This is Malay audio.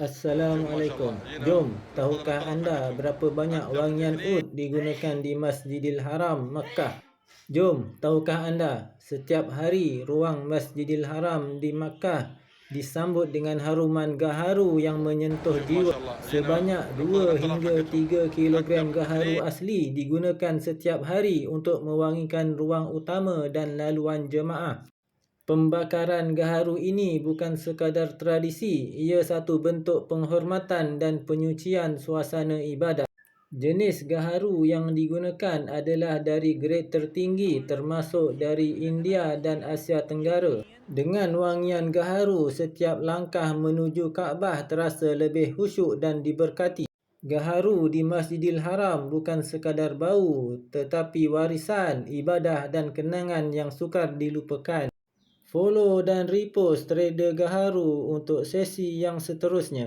Assalamualaikum. Jom, tahukah anda berapa banyak wangian oud digunakan di Masjidil Haram, Makkah? Jom, tahukah anda setiap hari ruang Masjidil Haram di Makkah disambut dengan haruman gaharu yang menyentuh jiwa. Sebanyak 2 hingga 3 kilogram gaharu asli digunakan setiap hari untuk mewangikan ruang utama dan laluan jemaah. Pembakaran gaharu ini bukan sekadar tradisi, ia satu bentuk penghormatan dan penyucian suasana ibadat. Jenis gaharu yang digunakan adalah dari grade tertinggi termasuk dari India dan Asia Tenggara. Dengan wangian gaharu, setiap langkah menuju Kaabah terasa lebih khusyuk dan diberkati. Gaharu di Masjidil Haram bukan sekadar bau tetapi warisan, ibadah dan kenangan yang sukar dilupakan. Follow dan repost Trader Gaharu untuk sesi yang seterusnya.